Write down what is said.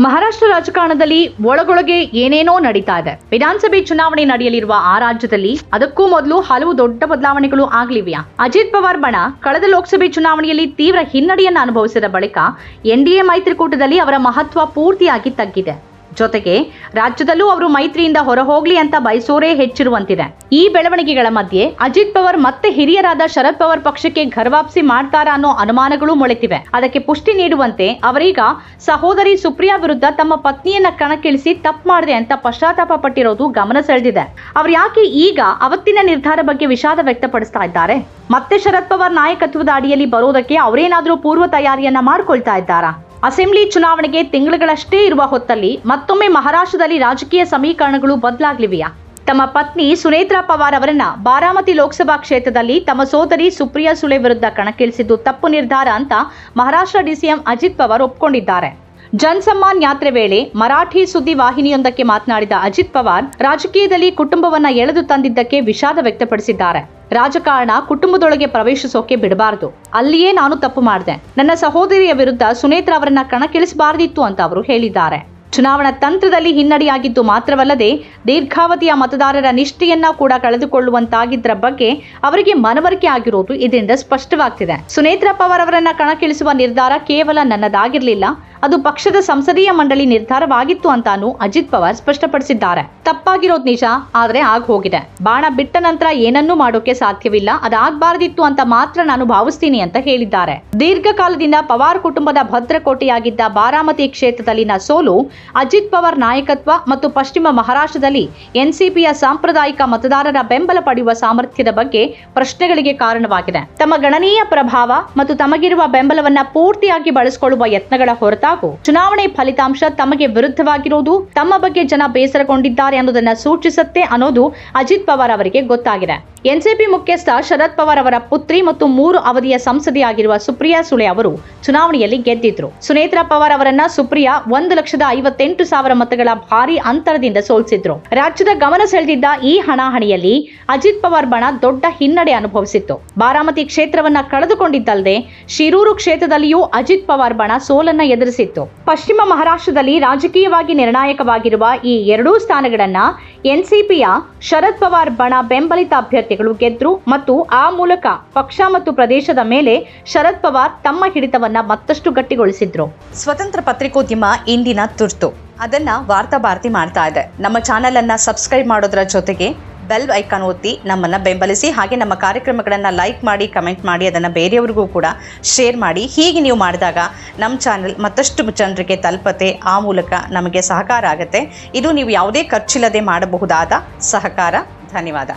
ಮಹಾರಾಷ್ಟ್ರ ರಾಜಕಾರಣದಲ್ಲಿ ಒಳಗೊಳಗೆ ಏನೇನೋ ನಡೀತಾ ಇದೆ. ವಿಧಾನಸಭೆ ಚುನಾವಣೆ ನಡೆಯಲಿರುವ ಆ ರಾಜ್ಯದಲ್ಲಿ ಅದಕ್ಕೂ ಮೊದಲು ಹಲವು ದೊಡ್ಡ ಬದಲಾವಣೆಗಳು ಆಗ್ಲಿವೆಯಾ? ಅಜಿತ್ ಪವಾರ್ ಬಣ ಕಳೆದ ಲೋಕಸಭೆ ಚುನಾವಣೆಯಲ್ಲಿ ತೀವ್ರ ಹಿನ್ನಡೆಯನ್ನು ಅನುಭವಿಸಿದ ಬಳಿಕ ಎನ್ಡಿಎ ಮೈತ್ರಿಕೂಟದಲ್ಲಿ ಅವರ ಮಹತ್ವ ಪೂರ್ತಿಯಾಗಿ ತಗ್ಗಿದೆ. ಜೊತೆಗೆ ರಾಜ್ಯದಲ್ಲೂ ಅವರು ಮೈತ್ರಿಯಿಂದ ಹೊರಹೋಗ್ಲಿ ಅಂತ ಬಯಸೋರೇ ಹೆಚ್ಚಿರುವಂತಿದೆ. ಈ ಬೆಳವಣಿಗೆಗಳ ಮಧ್ಯೆ ಅಜಿತ್ ಪವಾರ್ ಮತ್ತೆ ಹಿರಿಯರಾದ ಶರದ್ ಪವಾರ್ ಪಕ್ಷಕ್ಕೆ ಘರ್ವಾಪ್ಸಿ ಮಾಡ್ತಾರಾ ಅನ್ನೋ ಅನುಮಾನಗಳು ಮೊಳೆತಿವೆ ಅದಕ್ಕೆ ಪುಷ್ಟಿ ನೀಡುವಂತೆ ಅವರೀಗ ಸಹೋದರಿ ಸುಪ್ರಿಯಾ ವಿರುದ್ಧ ತಮ್ಮ ಪತ್ನಿಯನ್ನ ಕಣಕ್ಕಿಳಿಸಿ ತಪ್ಪು ಮಾಡಿದೆ ಅಂತ ಪಶ್ಚಾತ್ತಾಪ ಪಟ್ಟಿರೋದು ಗಮನ ಸೆಳೆದಿದೆ. ಅವ್ರು ಯಾಕೆ ಈಗ ಅವತ್ತಿನ ನಿರ್ಧಾರ ಬಗ್ಗೆ ವಿಷಾದ ವ್ಯಕ್ತಪಡಿಸ್ತಾ ಇದ್ದಾರೆ? ಮತ್ತೆ ಶರದ್ ಪವಾರ್ ನಾಯಕತ್ವದ ಅಡಿಯಲ್ಲಿ ಬರೋದಕ್ಕೆ ಅವರೇನಾದ್ರೂ ಪೂರ್ವ ತಯಾರಿಯನ್ನ ಮಾಡ್ಕೊಳ್ತಾ ಇದ್ದಾರಾ? ಅಸೆಂಬ್ಲಿ ಚುನಾವಣೆಗೆ ತಿಂಗಳುಗಳಷ್ಟೇ ಇರುವ ಹೊತ್ತಲ್ಲಿ ಮತ್ತೊಮ್ಮೆ ಮಹಾರಾಷ್ಟ್ರದಲ್ಲಿ ರಾಜಕೀಯ ಸಮೀಕರಣಗಳು ಬದಲಾಗಲಿವೆಯಾ? ತಮ್ಮ ಪತ್ನಿ ಸುನೇತ್ರಾ ಪವಾರ್ ಅವರನ್ನ ಬಾರಾಮತಿ ಲೋಕಸಭಾ ಕ್ಷೇತ್ರದಲ್ಲಿ ತಮ್ಮ ಸೋದರಿ ಸುಪ್ರಿಯಾ ಸುಳೆ ವಿರುದ್ಧ ಕಣಕ್ಕಿಳಿಸಿದ್ದು ತಪ್ಪು ನಿರ್ಧಾರ ಅಂತ ಮಹಾರಾಷ್ಟ್ರ ಡಿಸಿಎಂ ಅಜಿತ್ ಪವಾರ್ ಒಪ್ಕೊಂಡಿದ್ದಾರೆ. ಜನ್ಸಮ್ಮಾನ್ ಯಾತ್ರೆ ವೇಳೆ ಮರಾಠಿ ಸುದ್ದಿ ವಾಹಿನಿಯೊಂದಕ್ಕೆ ಮಾತನಾಡಿದ ಅಜಿತ್ ಪವಾರ್, ರಾಜಕೀಯದಲ್ಲಿ ಕುಟುಂಬವನ್ನ ಎಳೆದು ತಂದಿದ್ದಕ್ಕೆ ವಿಷಾದ ವ್ಯಕ್ತಪಡಿಸಿದ್ದಾರೆ. ರಾಜಕಾರಣ ಕುಟುಂಬದೊಳಗೆ ಪ್ರವೇಶಿಸೋಕೆ ಬಿಡಬಾರದು. ಅಲ್ಲಿಯೇ ನಾನು ತಪ್ಪು ಮಾಡಿದೆ. ನನ್ನ ಸಹೋದರಿಯ ವಿರುದ್ಧ ಸುನೇತ್ರ ಅವರನ್ನ ಕಣಕ್ಕಿಳಿಸಬಾರದಿತ್ತು ಅಂತ ಅವರು ಹೇಳಿದ್ದಾರೆ. ಚುನಾವಣಾ ತಂತ್ರದಲ್ಲಿ ಹಿನ್ನಡೆಯಾಗಿದ್ದು ಮಾತ್ರವಲ್ಲದೆ ದೀರ್ಘಾವಧಿಯ ಮತದಾರರ ನಿಷ್ಠೆಯನ್ನ ಕೂಡ ಕಳೆದುಕೊಳ್ಳುವಂತಾಗಿದ್ದರ ಬಗ್ಗೆ ಅವರಿಗೆ ಮನವರಿಕೆ ಆಗಿರೋದು ಇದರಿಂದ ಸ್ಪಷ್ಟವಾಗ್ತಿದೆ. ಸುನೇತ್ರ ಪವಾರ್ ಅವರನ್ನ ಕಣಕ್ಕಿಳಿಸುವ ನಿರ್ಧಾರ ಕೇವಲ ನನ್ನದಾಗಿರಲಿಲ್ಲ ಅದು ಪಕ್ಷದ ಸಂಸದೀಯ ಮಂಡಳಿ ನಿರ್ಧಾರವಾಗಿತ್ತು ಅಂತಾನು ಅಜಿತ್ ಪವಾರ್ ಸ್ಪಷ್ಟಪಡಿಸಿದ್ದಾರೆ. ತಪ್ಪಾಗಿರೋದ್ ನಿಜ, ಆದ್ರೆ ಆಗ್ ಹೋಗಿದೆ. ಬಾಣ ಬಿಟ್ಟ ನಂತರ ಏನನ್ನೂ ಮಾಡೋಕೆ ಸಾಧ್ಯವಿಲ್ಲ ಅದಾಗಬಾರದಿತ್ತು ಅಂತ ಮಾತ್ರ ನಾನು ಭಾವಿಸ್ತೀನಿ ಅಂತ ಹೇಳಿದ್ದಾರೆ. ದೀರ್ಘಕಾಲದಿಂದ ಪವಾರ್ ಕುಟುಂಬದ ಭದ್ರಕೋಟೆಯಾಗಿದ್ದ ಬಾರಾಮತಿ ಕ್ಷೇತ್ರದಲ್ಲಿನ ಸೋಲು ಅಜಿತ್ ಪವಾರ್ ನಾಯಕತ್ವ ಮತ್ತು ಪಶ್ಚಿಮ ಮಹಾರಾಷ್ಟ್ರದಲ್ಲಿ ಎನ್ಸಿಪಿಯ ಸಾಂಪ್ರದಾಯಿಕ ಮತದಾರರ ಬೆಂಬಲ ಪಡೆಯುವ ಸಾಮರ್ಥ್ಯದ ಬಗ್ಗೆ ಪ್ರಶ್ನೆಗಳಿಗೆ ಕಾರಣವಾಗಿದೆ. ತಮ್ಮ ಗಣನೀಯ ಪ್ರಭಾವ ಮತ್ತು ತಮಗಿರುವ ಬೆಂಬಲವನ್ನ ಪೂರ್ತಿಯಾಗಿ ಬಳಸಿಕೊಳ್ಳುವ ಯತ್ನಗಳ ಹೊರತಾಗೂ ಚುನಾವಣೆ ಫಲಿತಾಂಶ ತಮಗೆ ವಿರುದ್ಧವಾಗಿರುವುದು ತಮ್ಮ ಬಗ್ಗೆ ಜನ ಬೇಸರಗೊಂಡಿದ್ದಾರೆ ಅನ್ನೋದನ್ನ ಸೂಚಿಸುತ್ತೆ ಅನ್ನೋದು ಅಜಿತ್ ಪವಾರ್ ಅವರಿಗೆ ಗೊತ್ತಾಗಿದೆ. ಎನ್ಸಿಪಿ ಮುಖ್ಯಸ್ಥ ಶರದ್ ಪವಾರ್ ಅವರ ಪುತ್ರಿ ಮತ್ತು ಮೂರು ಅವಧಿಯ ಸಂಸದೆಯಾಗಿರುವ ಸುಪ್ರಿಯಾ ಸುಳೆ ಅವರು ಚುನಾವಣೆಯಲ್ಲಿ ಗೆದ್ದಿದ್ರು. ಸುನೇತ್ರಾ ಪವಾರ್ ಅವರನ್ನ ಸುಪ್ರಿಯಾ ಒಂದು ಲಕ್ಷದ ಐವತ್ತೆಂಟು ಸಾವಿರ ಮತಗಳ ಭಾರಿ ಅಂತರದಿಂದ ಸೋಲಿಸಿದ್ರು. ರಾಜ್ಯದ ಗಮನ ಸೆಳೆದಿದ್ದ ಈ ಹಣಾಹಣಿಯಲ್ಲಿ ಅಜಿತ್ ಪವಾರ್ ಬಣ ದೊಡ್ಡ ಹಿನ್ನಡೆ ಅನುಭವಿಸಿತ್ತು. ಬಾರಾಮತಿ ಕ್ಷೇತ್ರವನ್ನ ಕಳೆದುಕೊಂಡಿದ್ದಲ್ಲದೆ ಶಿರೂರು ಕ್ಷೇತ್ರದಲ್ಲಿಯೂ ಅಜಿತ್ ಪವಾರ್ ಬಣ ಸೋಲನ್ನ ಎದುರಿಸಿತ್ತು. ಪಶ್ಚಿಮ ಮಹಾರಾಷ್ಟ್ರದಲ್ಲಿ ರಾಜಕೀಯವಾಗಿ ನಿರ್ಣಾಯಕವಾಗಿರುವ ಈ ಎರಡೂ ಸ್ಥಾನಗಳನ್ನ ಎನ್ಸಿಪಿಯ ಶರದ್ ಪವಾರ್ ಬಣ ಬೆಂಬಲಿತ ಅಭ್ಯರ್ಥಿಗಳು ಗೆದ್ರು ಮತ್ತು ಆ ಮೂಲಕ ಪಕ್ಷ ಮತ್ತು ಪ್ರದೇಶದ ಮೇಲೆ ಶರದ್ ಪವಾರ್ ತಮ್ಮ ಹಿಡಿತವನ್ನ ಮತ್ತಷ್ಟು ಗಟ್ಟಿಗೊಳಿಸಿದ್ರು. ಸ್ವತಂತ್ರ ಪತ್ರಿಕೋದ್ಯಮ ಇಂದಿನ ತುರ್ತು. ಅದನ್ನ ವಾರ್ತಾ ಭಾರತಿ ಮಾಡ್ತಾ ಇದೆ. ನಮ್ಮ ಚಾನೆಲ್ ಅನ್ನ ಸಬ್ಸ್ಕ್ರೈಬ್ ಮಾಡೋದ್ರ ಜೊತೆಗೆ ಬೆಲ್ ಐಕಾನ್ ಒತ್ತಿ ನಮ್ಮನ್ನು ಬೆಂಬಲಿಸಿ ಹಾಗೆ ನಮ್ಮ ಕಾರ್ಯಕ್ರಮಗಳನ್ನು ಲೈಕ್ ಮಾಡಿ ಕಮೆಂಟ್ ಮಾಡಿ, ಅದನ್ನು ಬೇರೆಯವ್ರಿಗೂ ಕೂಡ ಶೇರ್ ಮಾಡಿ. ಹೀಗೆ ನೀವು ಮಾಡಿದಾಗ ನಮ್ಮ ಚಾನೆಲ್ ಮತ್ತಷ್ಟು ಜನರಿಗೆ ತಲುಪತೆ, ಆ ಮೂಲಕ ನಮಗೆ ಸಹಕಾರ ಆಗುತ್ತೆ. ಇದು ನೀವು ಯಾವುದೇ ಖರ್ಚಿಲ್ಲದೆ ಮಾಡಬಹುದಾದ ಸಹಕಾರ. ಧನ್ಯವಾದ.